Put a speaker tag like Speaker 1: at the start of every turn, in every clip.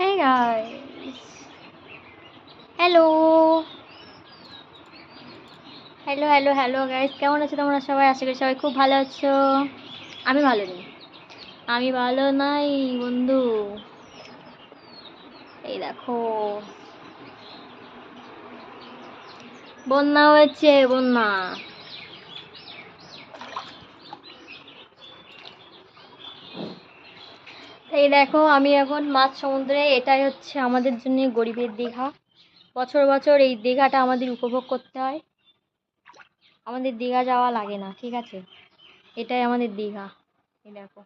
Speaker 1: Hey, guys. Hello hello hello hello guys কেমন আছো তোমরা সবাই? আশা করি সবাই খুব ভালো আছো। আমি ভালো নেই। আমি ভালো নাই, বন্ধু। এই দেখো। বন্যা হয়েছে, বন্যা। এই দেখো, আমি এখন মাছ সমুদ্রে, এটাই হচ্ছে আমাদের জন্য গরিবের দীঘা। বছর বছর এই দীঘাটা আমাদের উপভোগ করতে হয়। আমাদের দীঘা যাওয়া লাগে না, ঠিক আছে? এটাই আমাদের দীঘা, এই দেখো।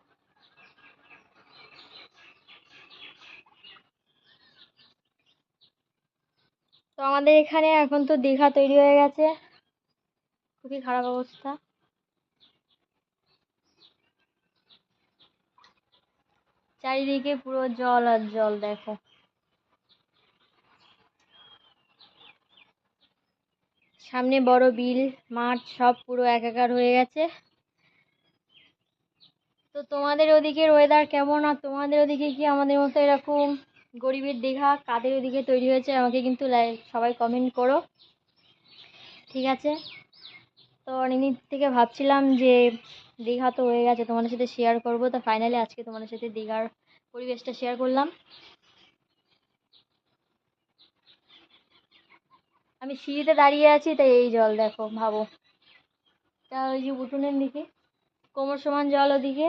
Speaker 1: তো আমাদের এখানে এখন তো দীঘা তৈরি হয়ে গেছে। খুবই খারাপ অবস্থা। চারিদিকে পুরো জল আর জল, দেখো। সামনে বড় বিল, মাঠ সব পুরো একাকার হয়ে গেছে। তো তোমাদের ওদিকের ওয়েদার কেমন? আর তোমাদের ওদিকে কি আমাদের মতো এরকম গরিবের দীঘা? কাদের ওদিকে তৈরি হয়েছে? আমাকে কিন্তু সবাই কমেন্ট করো। ঠিক আছে? তো অনেকদিন থেকে ভাবছিলাম যে দীঘা তো হয়ে গেছে, তোমাদের সাথে শেয়ার করব। তো ফাইনালি আজকে তোমাদের সাথে দীঘার পরিবেশটা শেয়ার করলাম। আমি সিঁড়িতে দাঁড়িয়ে আছি, তাই এই জল দেখো, ভাবো। তা ওই যে উঠোনের দিকে, কোমর সমান জল ওদিকে।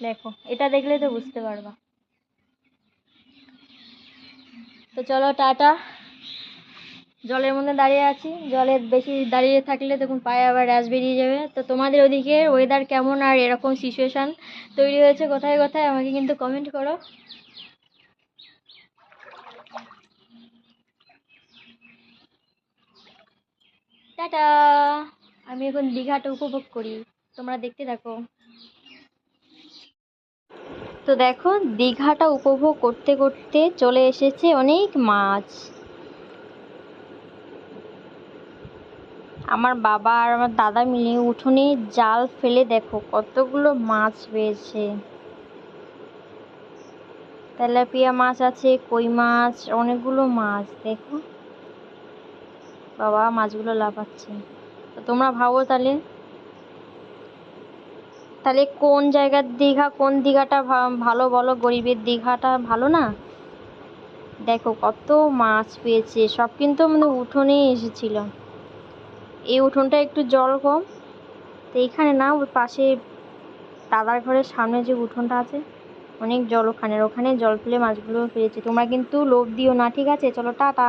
Speaker 1: দেখো, এটা দেখলে তো বুঝতে পারবা। তো চলো, টাটা। জলের মধ্যে দাঁড়িয়ে আছি। জলে বেশি দাঁড়িয়ে থাকলে তখন পায়ে আবার র্যাশ বেরিয়ে যাবে। তো তোমাদের ওদিকে ওয়েদার কেমন আর এরকম সিচুয়েশান তৈরি হয়েছে? কোথায় কোথায়? আমাকে কিন্তু কমেন্ট করো। টাটা! আমি এখন দীঘাটা উপভোগ করি। তোমরা দেখতে থাকো। তো দেখো, দীঘাটা উপভোগ করতে করতে চলে এসেছে অনেক মাছ। আমার বাবা আর আমার দাদা মিলে উঠোনে জাল ফেলে দেখো, কতগুলো মাছ পেয়েছে তেলাপিয়া মাছ আছে, কই মাছ, অনেকগুলো মাছ, দেখো। বাবা মাছগুলো লাফাচ্ছে। তো তোমরা ভাবো তাহলে। তাহলে কোন জায়গার দীঘা, কোন দীঘাটা ভালো বলো? গরিবের দীঘাটা ভালো না? দেখো কত মাছ পেয়েছে, সব কিন্তু আমাদের উঠোনেই এসেছিল। এই উঠোনটা একটু জল কম। তো এখানে না ওর পাশে দাদার ঘরের সামনে যে উঠোনটা আছে, অনেক জল ওখানে ওখানে জল ফেলে মাছগুলো পেয়েছে তোমরা কিন্তু লোভ দিও না, ঠিক আছে? চলো, টাটা।